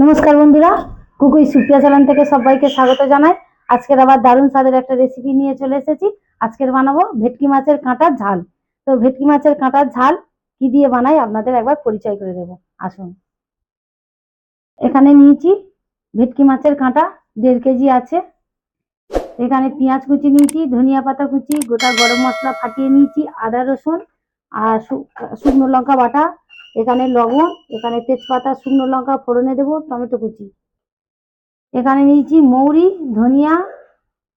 নমস্কার বন্ধুরা, কুকুই সুপ্রিয়া চ্যানেল থেকে সবাইকে স্বাগত জানাই। আজকের আবার দারুণ স্বাদের একটা রেসিপি নিয়ে চলে এসেছি। আজকের বানাবো ভেটকি মাছের কাঁটার ঝাল। তো ভেটকি মাছের কাঁটার ঝাল কি দিয়ে বানাই আপনাদের একবার পরিচয় করে দেবো। আসুন। এখানে নিয়েছি ভেটকি মাছের কাঁটা, দেড় কেজি আছে। এখানে পেঁয়াজ কুচি নিয়েছি, ধনিয়া পাতা কুচি, গোটা গরম মশলা ফাটিয়ে নিয়েছি, আদা রসুন আর শুকনো লঙ্কা বাটা এখানে লবণ, এখানে তেজপাতা, শুকনো লঙ্কা, ফোড়নে দেবো, টমেটো কুচি। এখানে নিয়েছি মৌরি, ধনিয়া,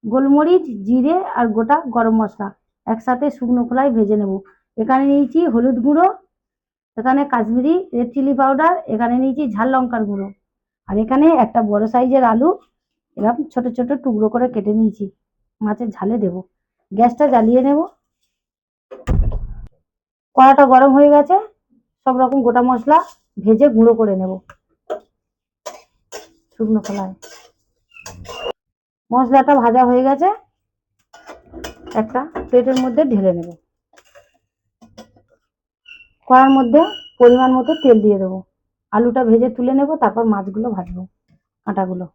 গোলমরিচ, জিরে আর গোটা গরম মশলা। একসাথে শুকনো খোলায় ভেজে নেব। এখানে নিয়েছি হলুদ গুঁড়ো, এখানে কাশ্মীরি রেড চিলি পাউডার এখানে নিয়েছি ঝাল লঙ্কার গুঁড়ো। আর এখানে একটা বড় সাইজের আলু এরকম ছোট ছোট টুকরো করে কেটে নিয়েছি। মাছের ঝালে দেব। গ্যাসটা জ্বালিয়ে নেব। কড়াটা গরম হয়ে গেছে। সব রকম গোটা মশলা ভেজে গুঁড়ো করে নেব। শুকনো খোলায়। মশলাটা ভাজা হয়ে গেছে। একটা প্লেটের মধ্যে ঢেলে নেব। কড়ার মধ্যে পরিমাণ মতো তেল দিয়ে দেবো। আলুটা ভেজে তুলে নেব, তারপর মাছগুলো ভাজবো, কাঁটাগুলো।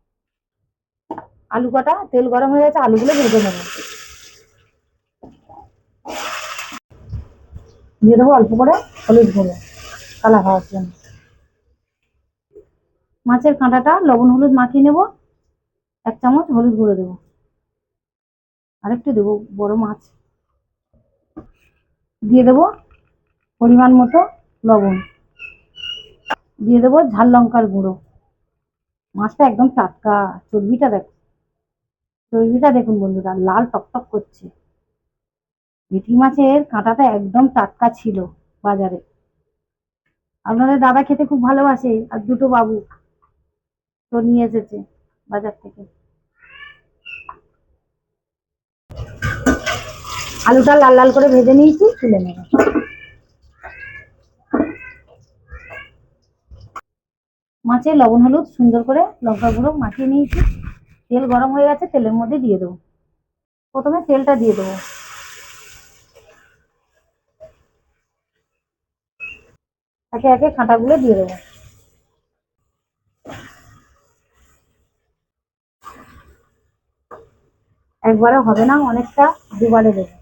আলু কাটা, তেল গরম হয়ে গেছে, আলুগুলো ভেজে নেব। দিয়ে দেবো অল্প করে হলুদ গুঁড়ো। কালার হওয়ার জন্য। মাছের কাঁটাটা লবণ, হলুদ মাখিয়ে নেব। এক চামচ হলুদ গুঁড়ো দেবো। আরেকটু দেবো বড় মাছ। দিয়ে দেবো পরিমাণ মতো লবণ। দিয়ে দেবো ঝাল লঙ্কার গুঁড়ো। মাছটা একদম টাটকা। চর্বিটা দেখো, চর্বিটা দেখুন বন্ধুরা, লাল টকটক করছে। ভেটকি মাছের কাঁটাটা একদম টাটকা ছিল বাজারে। আপনাদের দাদা খেতে খুব ভালোবাসে, আর দুটো বাবু তো নিয়ে এসেছে বাজার থেকে। আলুটা লাল লাল করে ভেজে নিয়েছি, তুলে নেব। মাছে লবণ, হলুদ, সুন্দর করে লঙ্কা গুঁড়ো মাখিয়ে নিয়েছি। তেল গরম হয়ে গেছে, তেলের মধ্যে দিয়ে দেবো। প্রথমে তেলটা দিয়ে দেবো। একে একে কাঁটাগুলো দিয়ে দেবো। একবারে হবে না, অনেকটা দুবারে দেবো।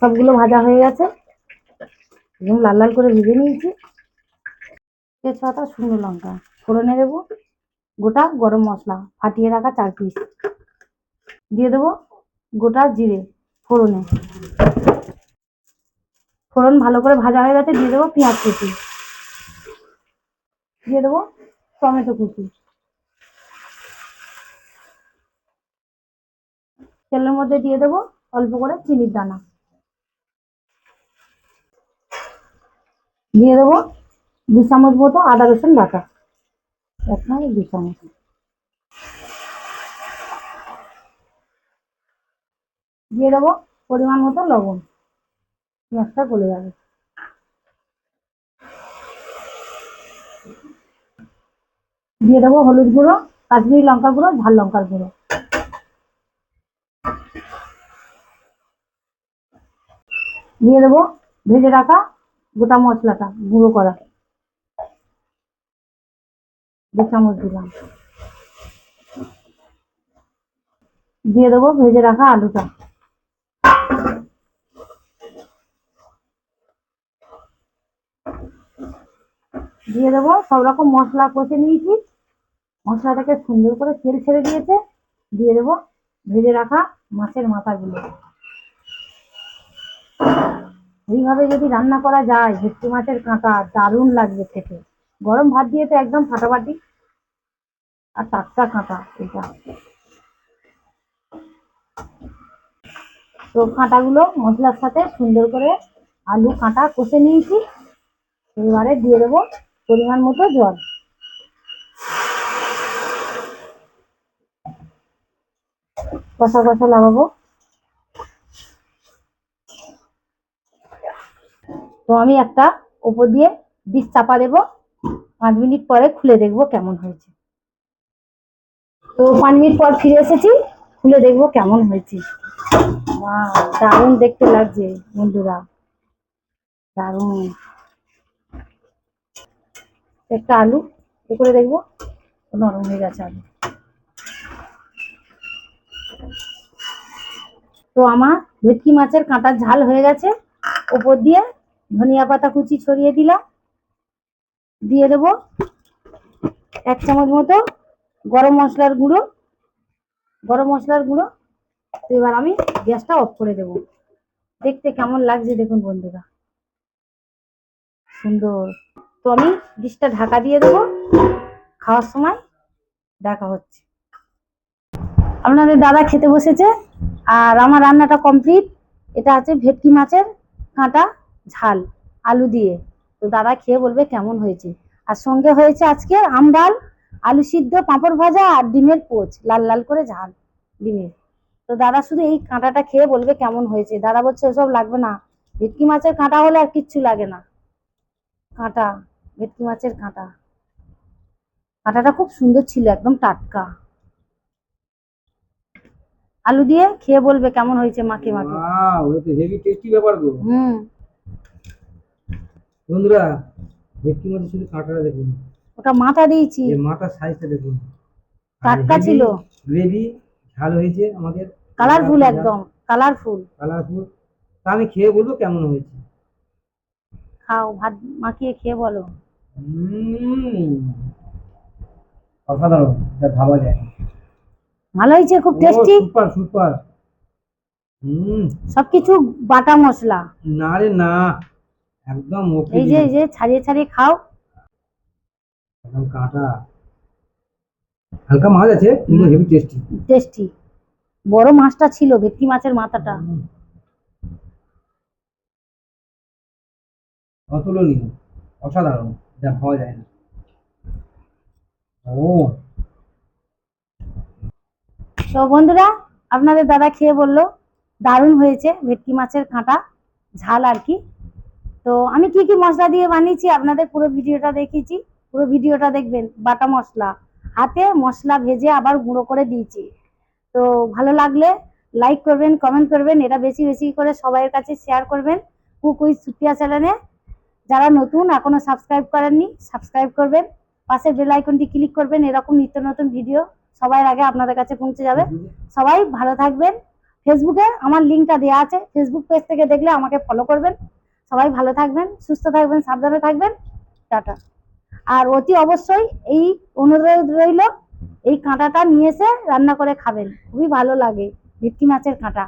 সবগুলো ভাজা হয়ে গেছে। একদম লাল লাল করে ভেজে নিয়েছি। তেজপাতা, শুকনো লঙ্কা ফোড়নে দেবো। গোটা গরম মশলা ফাটিয়ে রাখা চার পিস দিয়ে দেবো গোটা জিরে, ফোড়নে। ফোড়ন ভালো করে ভাজা হয়ে গেছে, দিয়ে দেবো পেঁয়াজ কুচি। দিয়ে দেবো টমেটো কুচি। তেলের মধ্যে দিয়ে দেবো অল্প করে চিনির দানা। দিয়ে দেবো দু চামচ মতো আদা রসুন বাটা। এক দু চামচ দিয়ে দেবো পরিমাণ মতো লবণ। পেঁয়াজটা গলে যাবে। দিয়ে দেবো হলুদ গুঁড়ো, কাশ্মীরি লঙ্কা গুঁড়ো, ঝাল লঙ্কার গুঁড়ো। দিয়ে দেবো ভেজে রাখা গোটা মশলাটা গুঁড়ো করা। দু চামচ দিলাম। দিয়ে দেবো ভেজে রাখা আলুটা। দিয়ে দেবো সব রকম মশলা কষে নিয়েছি। মশলাটাকে সুন্দর করে তেল ছেড়ে দিয়েছে। দিয়ে দেবো ভেজে রাখা মাছের মাথাগুলো। এইভাবে যদি রান্না করা যায়, ভেটকি মাছের কাঁটা দারুণ লাগবে খেতে। গরম ভাত দিয়ে তো একদম ফাটাফাটি। আর টাটকা কাঁটা এটা। তো কাঁটাগুলো মশলার সাথে সুন্দর করে আলু কাঁটা কষে নিয়েছি। এবারে দিয়ে দেবো পরিমাণ মতো জল। কষা কষা লাগাবো। তো আমি একটা ওপর দিয়ে ডিশ চাপা দেবো। পাঁচ মিনিট পরে খুলে দেখব কেমন হয়েছে। তো পাঁচ মিনিট পর ফিরে এসেছি, খুলে দেখব কেমন হয়েছে। দারুণ দেখতে লাগছে বন্ধুরা। দারুণ। একটা আলু এ করে দেখব, নরম হয়ে গেছে আলু। তো আমার ভেটকি মাছের কাঁটার ঝাল হয়ে গেছে। ওপর দিয়ে ধনিয়া পাতা কুচি ছড়িয়ে দিলাম। দিয়ে দেবো এক চামচ মতো গরম মশলার গুঁড়ো, গরম মশলার গুঁড়ো। তো এবার আমি গ্যাসটা অফ করে দেব। দেখতে কেমন লাগছে দেখুন বন্ধুরা। সুন্দর। তো আমি ডিশটা ঢাকা দিয়ে দেবো। খাওয়ার সময় দেখা হচ্ছে। আপনাদের দাদা খেতে বসেছে আর আমার রান্নাটা কমপ্লিট। এটা আছে ভেটকি মাছের কাঁটা ঝাল, আলু দিয়ে। তো দাদা খেয়ে বলবে কেমন হয়েছে। আর সঙ্গে হয়েছে আজকে আম ডাল আলু সিদ্ধ পাঁপড় ভাজা আর ডিমের পোচ লাল লাল করে ঝাল ডিমের। তো দাদা শুধু এই কাঁটাটা খেয়ে বলবে কেমন হয়েছে। দাদা বলছে ওসব লাগবে না ভেটকি মাছের কাঁটা হলে আর কিচ্ছু লাগে না। কাঁটা ভেটকি মাছের কাঁটা। কাঁটাটা খুব সুন্দর ছিল একদম টাটকা। আলু দিয়ে খেয়ে বলবে কেমন হয়েছে মাকে মাকে। হেভি টেস্টি ব্যাপার গো। হুম। বন্ধুরা ভেটকি মাছের শুধু কাঁটাটা দেখুন। ওটা মাথা দিয়েছি। এর মাথার সাইজটা দেখুন। টাটকা ছিল। গ্রেভি ঝাল হয়েছে আমাদের। কালারফুল একদম কালারফুল কালারফুল তা আমি খেয়ে বলব কেমন হয়েছে। খাও ভাত মাখিয়ে খেয়ে বলো। অসাধারণ এটা ভাবা যায় ভালো হয়েছে খুব টেস্টি সুপার সুপার হুম সবকিছু বাটা মশলা। না রে না। একদম ওকে এই যে এই যে ছাড়িয়ে ছাড়িয়ে খাও। একদম কাঁটা। হালকা মাছ আছে কিন্তু হেভি টেস্টি টেস্টি বড় মাছটা ছিল ভেটকি মাছের মাথাটা। অতুলনীয় অসাধারণ। যা যায় না। ও। তো বন্ধুরা আপনাদের দাদা খেয়ে বলল দারুণ হয়েছে ভেটকি মাছের কাঁটা ঝাল আর কি। তো আমি কি কি মশলা দিয়ে বানিয়েছি আপনাদের পুরো ভিডিওটা দেখিয়েছি। পুরো ভিডিওটা দেখবেন, বাটা মশলা। হাতে মশলা ভেজে আবার গুঁড়ো করে দিয়েছি। তো ভালো লাগলে লাইক করবেন কমেন্ট করবেন, এটা বেশি বেশি করে সবাইয়ের কাছে শেয়ার করবেন। কুক উইথ সুপিয়া চ্যানেলে যারা নতুন, এখনও সাবস্ক্রাইব করেননি সাবস্ক্রাইব করবেন। পাশে বেল আইকনটি ক্লিক করবেন, এরকম নিত্য নতুন ভিডিও সবার আগে আপনাদের কাছে পৌঁছে যাবে। সবাই ভালো থাকবেন। ফেসবুকে আমার লিঙ্কটা দেওয়া আছে। ফেসবুক পেজ থেকে দেখলে আমাকে ফলো করবেন। সবাই ভালো থাকবেন, সুস্থ থাকবেন, সাবধানে থাকবেন। টাটা। আর অতি অবশ্যই এই অনুরোধ রইল, এই কাঁটাটা নিয়ে এসে রান্না করে খাবেন। খুবই ভালো লাগে, ভেটকি মাছের কাঁটা।